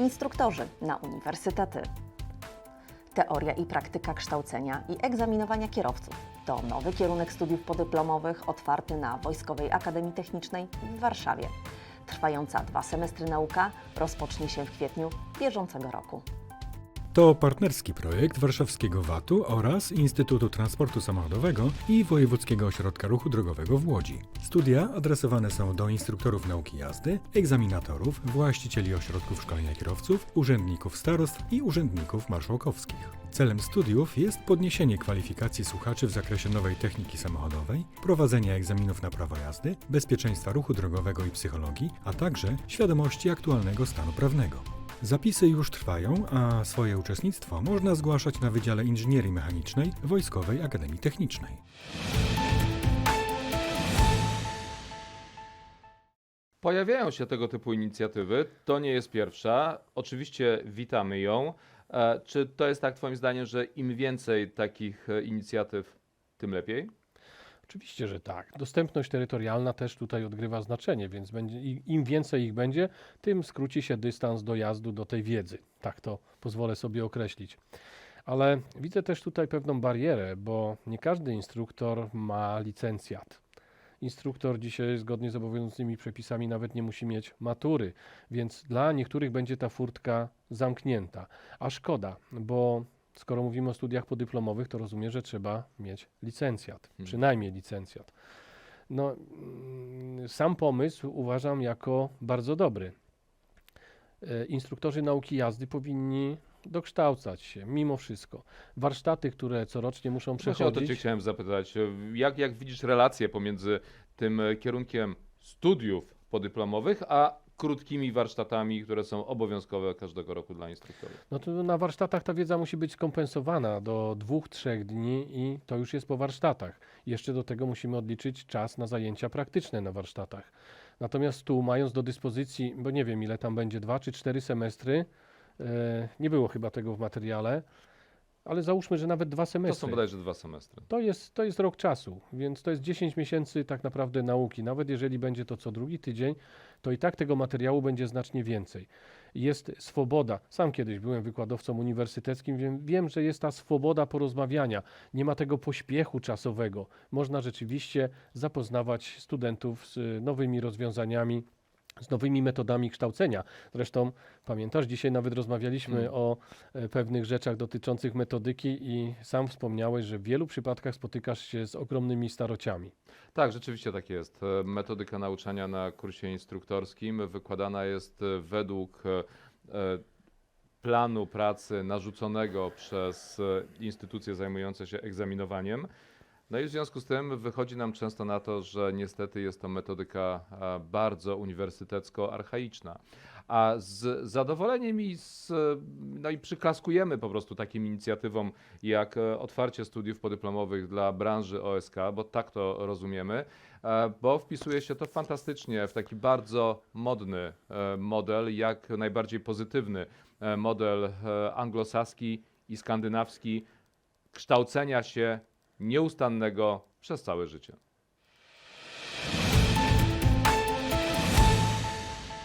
instruktorzy na uniwersytety. Teoria i praktyka kształcenia i egzaminowania kierowców to nowy kierunek studiów podyplomowych otwarty na Wojskowej Akademii Technicznej w Warszawie. Trwająca dwa semestry nauka rozpocznie się w kwietniu bieżącego roku. To partnerski projekt Warszawskiego VAT-u oraz Instytutu Transportu Samochodowego i Wojewódzkiego Ośrodka Ruchu Drogowego w Łodzi. Studia adresowane są do instruktorów nauki jazdy, egzaminatorów, właścicieli ośrodków szkolenia kierowców, urzędników starostw i urzędników marszałkowskich. Celem studiów jest podniesienie kwalifikacji słuchaczy w zakresie nowej techniki samochodowej, prowadzenia egzaminów na prawo jazdy, bezpieczeństwa ruchu drogowego i psychologii, a także świadomości aktualnego stanu prawnego. Zapisy już trwają, a swoje uczestnictwo można zgłaszać na Wydziale Inżynierii Mechanicznej Wojskowej Akademii Technicznej. Pojawiają się tego typu inicjatywy. To nie jest pierwsza. Oczywiście witamy ją. E, Czy to jest tak, Twoim zdaniem, że im więcej takich e, inicjatyw, tym lepiej? Oczywiście, że tak. Dostępność terytorialna też tutaj odgrywa znaczenie, więc będzie, im więcej ich będzie, tym skróci się dystans dojazdu do tej wiedzy. Tak to pozwolę sobie określić. Ale widzę też tutaj pewną barierę, bo nie każdy instruktor ma licencjat. Instruktor dzisiaj, zgodnie z obowiązującymi przepisami, nawet nie musi mieć matury, więc dla niektórych będzie ta furtka zamknięta. A szkoda, bo skoro mówimy o studiach podyplomowych, to rozumiem, że trzeba mieć licencjat, przynajmniej licencjat. No, mm, sam pomysł uważam jako bardzo dobry. E, Instruktorzy nauki jazdy powinni dokształcać się, mimo wszystko. Warsztaty, które corocznie muszą Właśnie o to Cię przechodzić. chciałem zapytać. Jak, jak widzisz relację pomiędzy tym kierunkiem studiów podyplomowych, a krótkimi warsztatami, które są obowiązkowe każdego roku dla instruktorów? No to na warsztatach ta wiedza musi być skompensowana do dwóch, trzech dni i to już jest po warsztatach. Jeszcze do tego musimy odliczyć czas na zajęcia praktyczne na warsztatach. Natomiast tu, mając do dyspozycji, bo nie wiem ile tam będzie, dwa czy cztery semestry, e, nie było chyba tego w materiale, ale załóżmy, że nawet dwa To semestry. są bodajże dwa semestry. To jest, to jest rok czasu, więc to jest 10 miesięcy tak naprawdę nauki. Nawet jeżeli będzie to co drugi tydzień, to i tak tego materiału będzie znacznie więcej. Jest swoboda. Sam kiedyś byłem wykładowcą uniwersyteckim, wiem, wiem, że jest ta swoboda porozmawiania. Nie ma tego pośpiechu czasowego. Można rzeczywiście zapoznawać studentów z y, nowymi rozwiązaniami. Z nowymi metodami kształcenia. Zresztą pamiętasz, dzisiaj nawet rozmawialiśmy Mm. o e, pewnych rzeczach dotyczących metodyki i sam wspomniałeś, że w wielu przypadkach spotykasz się z ogromnymi starociami. Tak, rzeczywiście tak jest. E, Metodyka nauczania na kursie instruktorskim wykładana jest e, według planu pracy narzuconego przez instytucje zajmujące się egzaminowaniem. No i w związku z tym wychodzi nam często na to, że niestety jest to metodyka e, bardzo uniwersytecko-archaiczna. A z zadowoleniem i, z, no i przyklaskujemy po prostu takim inicjatywom jak e, otwarcie studiów podyplomowych dla branży OSK, bo tak to rozumiemy, e, bo wpisuje się to fantastycznie w taki bardzo modny model, jak najbardziej pozytywny model anglosaski i skandynawski kształcenia się nieustannego przez całe życie.